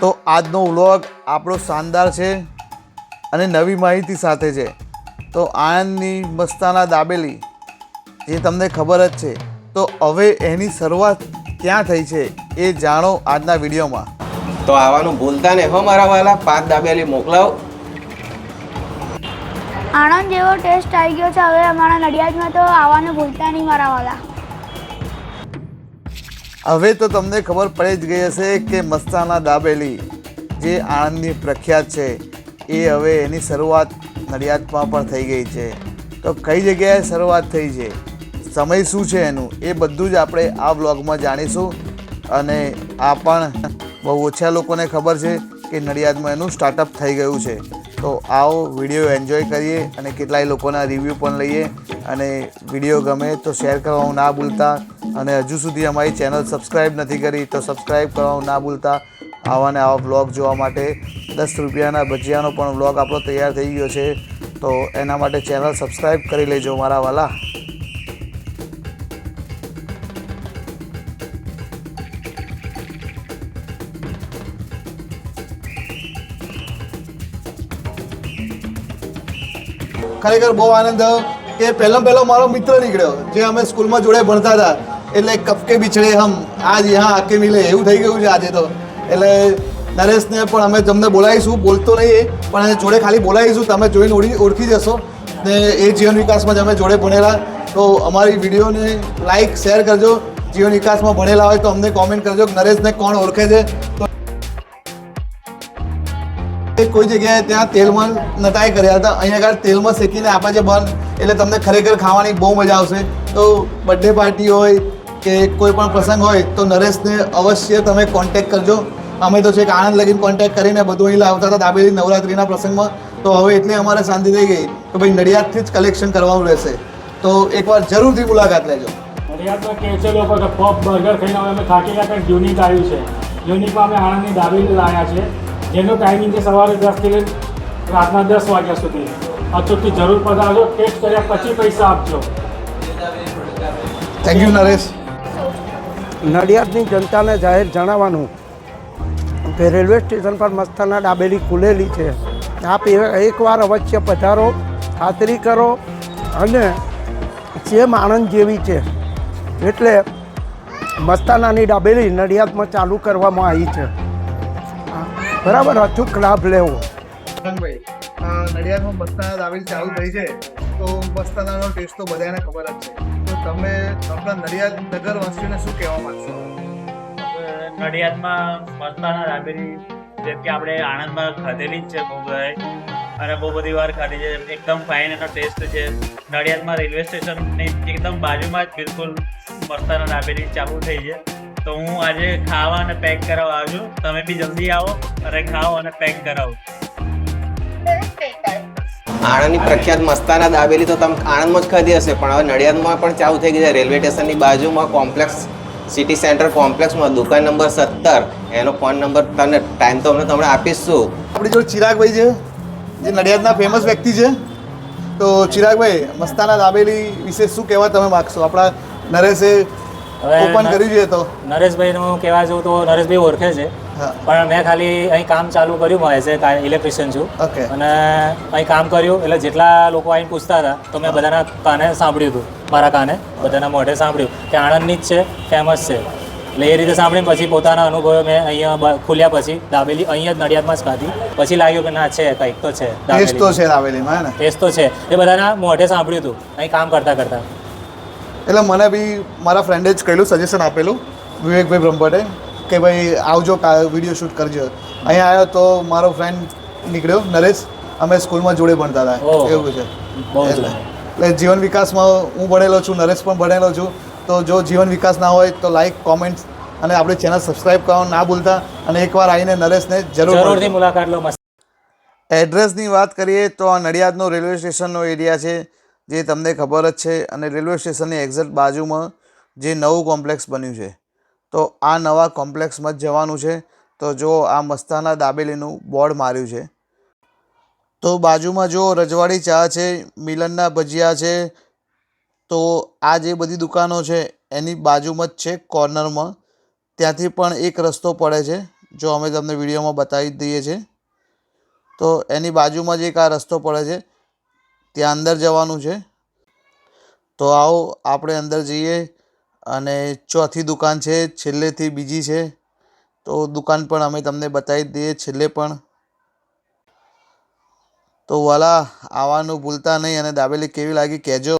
તો આજનો વ્લોગ આપણો શાનદાર છે અને નવી માહિતી સાથે છે. તો આણંદની મસ્તાના દાબેલી જે તમને ખબર જ છે. તો હવે એની શરૂઆત ક્યાં થઈ છે એ જાણો આજના વિડીયોમાં. તો આવવાનું ભૂલતા ને હો મારા વાલા પાંચ દાબેલી મોકલાવો. આણંદ જેવો ટેસ્ટ આવી ગયો છે હવે અમારા નડિયાદમાં તો આવવાનું ભૂલતા નહીં મારા વાલા. હવે તો તમને ખબર પડી જ ગઈ હશે કે મસ્તાના દાબેલી જે આણંદની પ્રખ્યાત છે, એ હવે એની શરૂઆત નડિયાદમાં પણ થઈ ગઈ છે. તો કઈ જગ્યાએ શરૂઆત થઈ છે? સમય શું છે એનું? એ બધું જ આપણે આ બ્લોગમાં જાણીશું. અને આ પણ બહુ ઓછા લોકોને ખબર છે કે નડિયાદમાં એનું સ્ટાર્ટઅપ થઈ ગયું છે. તો આવો વીડિયો એન્જોય કરીએ અને કેટલાય લોકોના રિવ્યૂ પણ લઈએ અને વીડિયો ગમે તો શેર કરવાનું ના ભૂલતા અને હજુ સુધી અમારી ચેનલ સબસ્ક્રાઈબ નથી કરી તો સબસ્ક્રાઈબ કરવાનું ના ભૂલતા. આવા ને આવા વ્લોગ જોવા માટે દસ રૂપિયાના ભજીયાનો પણ વ્લોગ આપણો તૈયાર થઈ ગયો છે. તો એના માટે ચેનલ સબસ્ક્રાઈબ કરી લેજો મારા વાલા. ખરેખર બહુ આનંદ થયો કે પહેલો પહેલો મારો મિત્ર નીકળ્યો, જે અમે સ્કૂલમાં જોડે ભણતા હતા. એટલે કપકે બિછડે હમ, આજ યહાં આકે મિલે, એવું થઈ ગયું છે આજે તો. એટલે નરેશને પણ અમે તમને બોલાવીશું, બોલતો નહીં પણ એને જોડે ખાલી બોલાવીશું, તમે જોઈને ઓળખી ઓળખી જશો. ને એ જીવન વિકાસમાં જ અમે જોડે ભણેલા. તો અમારી વિડીયોને લાઇક શેર કરજો. જીવન વિકાસમાં ભણેલા હોય તો અમને કોમેન્ટ કરજો કે નરેશને કોણ ઓળખે છે. કોઈ જગ્યાએ ત્યાં તેલમાં નતાઈ કર્યા હતા. અહીંયા આગળ તેલમાં શેકીને આપે છે બન. એટલે તમને ખરેખર ખાવાની બહુ મજા આવશે. તો બર્થડે પાર્ટી હોય કે કોઈ પણ પ્રસંગ હોય તો નરેશને અવશ્ય તમે કોન્ટેક કરજો. અમે તો છેક આણંદ લગીને કોન્ટેક કરીને બધું અહીં લાવતા હતા દાબેલી નવરાત્રિના પ્રસંગમાં. તો હવે એટલે અમારે શાંતિ થઈ ગઈ કે ભાઈ નડિયાદથી જ કલેક્શન કરવાનું રહેશે. તો એકવાર જરૂરથી મુલાકાત લેજો. ફરિયાદમાં કહે છે લોકો કે પપ બર્ગર ખાઈને અમે થાકી ગયા કંઈક યુનિક આવ્યું છે. યુનિકમાં અમે આણંદની દાબેલી લાવ્યા છે. જેનો ટાઈમિંગ છે સવારે દસથી લઈને રાતના દસ વાગ્યા સુધી. અચૂકથી જરૂર પધારજો ટેસ્ટ કર્યા પછી પૈસા આપજો. Thank you Naresh. નડિયાદની જનતાને જાહેર જણાવવાનું કે રેલવે સ્ટેશન પર મસ્તાના ડાબેલી ખુલેલી છે. આપ એકવાર અવશ્ય પધારો ખાતરી કરો અને જેમ આણંદ જેવી છે. એટલે મસ્તાનાની ડાબેલી નડિયાદમાં ચાલુ કરવામાં આવી છે. બરાબર અચૂક લાભ લેવો. નડિયાદમાં મસ્તાના દાબેલી ચાલુ થઈ છે તો મસ્તાનાનો ટેસ્ટ તો બધાને ખબર જ છે. તો તમે આપણા નડિયાદ નગરવાસીઓને શું કહેવા માંગશો? નડિયાદમાં મસ્તાના દાબેલી જેમ કે આપણે આણંદમાં ખાધેલી જ છે બહુ બધાએ અને બહુ બધી વાર ખાધી છે. એકદમ ફાઇન એનો ટેસ્ટ છે. નડિયાદમાં રેલવે સ્ટેશનની એકદમ બાજુમાં જ બિલકુલ મસ્તાના દાબેલી ચાલુ થઈ છે. તો હું આજે ખાવા અને પેક કરાવવા આવ્યો તમે બી જલ્દી આવો અને ખાઓ અને પેક કરાવો. આણંદની પ્રખ્યાત મસ્તાના દાબેલી તો તમે આણંદમાં જ ખાધી હશે પણ હવે નડિયાદમાં પણ ચાલુ થઈ ગઈ છે. રેલવે સ્ટેશનની બાજુમાં કોમ્પ્લેક્સ સિટી સેન્ટર કોમ્પ્લેક્સમાં દુકાન નંબર સત્તર. એનો ફોન નંબર તને ટાઈમ તો અમને તમને આપીશું આપણી જોડે ચિરાગભાઈ છે જે નડિયાદના ફેમસ વ્યક્તિ છે. તો ચિરાગભાઈ મસ્તાના દાબેલી વિશે શું કહેવા તમે માગશો? આપણા નરેશે ઓપન કરી છે તો. નરેશભાઈનું કહેવા જવું તો નરેશભાઈ ઓળખે છે. પણ મેં ખાલી અહીં કામ ચાલુ કર્યું એઝ એ ઇલેક્ટ્રિશિયન છું. અને અહીં કામ કર્યું એટલે જેટલા લોકો અહીં પૂછતા હતા તો મેં બધાના કાને સાંભળ્યું હતું. મારા કાને બધાના મોઢે સાંભળ્યું. કે આણંદની જ છે ફેમસ છે. એટલે એ રીતે સાંભળીને પછી પોતાના અનુભવો મેં અહીંયા ખુલ્યા પછી દાબેલી અહીંયા જ નડિયાદમાં જ ખાધી પછી લાગ્યું કે ના છે કંઈક તો છે ટેસ્ટ તો છે દાબેલીમાં ટેસ્ટ તો છે. એ બધાના મોઢે સાંભળ્યું હતું. અહીં કામ કરતા કરતા. એટલે મને બી મારા ફ્રેન્ડે જ કહેલું સજેશન આપેલું વિવેકભાઈ બ્રહ્મભટ્ટે કે ભાઈ આવજો વીડિયો શૂટ કરજો. અહીંયા આવ્યો તો મારો ફ્રેન્ડ નીકળ્યો નરેશ. અમે સ્કૂલમાં જોડે ભણતા હતા. એવું છે. એટલે જીવન વિકાસમાં હું ભણેલો છું નરેશ પણ ભણેલો છું. તો જો જીવન વિકાસ ના હોય તો લાઈક કોમેન્ટ અને આપણી ચેનલ સબસ્ક્રાઈબ કરવાનું ના ભૂલતા અને એકવાર આવીને નરેશને જરૂર મુલાકાત લો એડ્રેસની વાત કરીએ તો આ નડિયાદનો રેલવે સ્ટેશનનો એરિયા છે. જે તમને ખબર જ છે અને રેલવે સ્ટેશનની એક્ઝેક્ટ બાજુમાં જે નવું કોમ્પ્લેક્સ બન્યું છે. તો આ નવા કોમ્પ્લેક્સમાં જ જવાનું છે. તો જો આ મસ્તાના દાબેલીનું બોર્ડ માર્યું છે. તો બાજુમાં જો રજવાડી ચા છે, મિલનના ભજીયા છે, તો આ જે બધી દુકાનો છે એની બાજુમાં જ છે કોર્નરમાં. ત્યાંથી પણ એક રસ્તો પડે છે, જો અમે તમને વિડીયોમાં બતાવી દઈએ છીએ. તો એની બાજુમાં જ એક આ રસ્તો પડે છે. ત્યાં અંદર જવાનું છે. તો આવો, આપણે અંદર જઈએ અને ચોથી દુકાન છે, છેલ્લેથી બીજી છે. તો દુકાન પણ અમે તમને બતાવી દઈએ છેલ્લે પણ. તો વાલા, આવવાનું ભૂલતા નહીં અને દાબેલી કેવી લાગી, કહેજો.